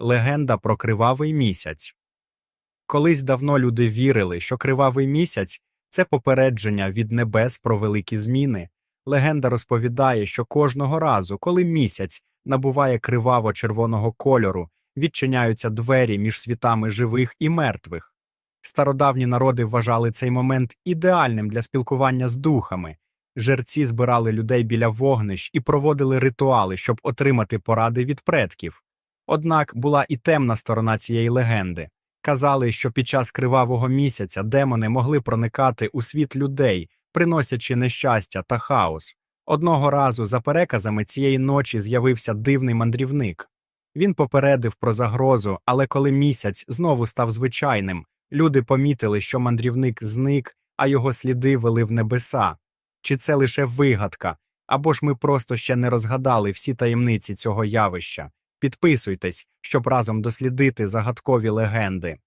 Легенда про кривавий місяць. Колись давно люди вірили, що кривавий місяць це попередження від небес про великі зміни. Легенда розповідає, що кожного разу, коли місяць набуває криваво-червоного кольору, відчиняються двері між світами живих і мертвих. Стародавні народи вважали цей момент ідеальним для спілкування з духами. Жерці збирали людей біля вогнищ і проводили ритуали, щоб отримати поради від предків. Однак була і темна сторона цієї легенди. Казали, що під час кривавого місяця демони могли проникати у світ людей, приносячи нещастя та хаос. Одного разу, за переказами цієї ночі з'явився дивний мандрівник. Він попередив про загрозу, але коли місяць знову став звичайним, люди помітили, що мандрівник зник, а його сліди вели в небеса. Чи це лише вигадка, або ж ми просто ще не розгадали всі таємниці цього явища? Підписуйтесь, щоб разом дослідити загадкові легенди.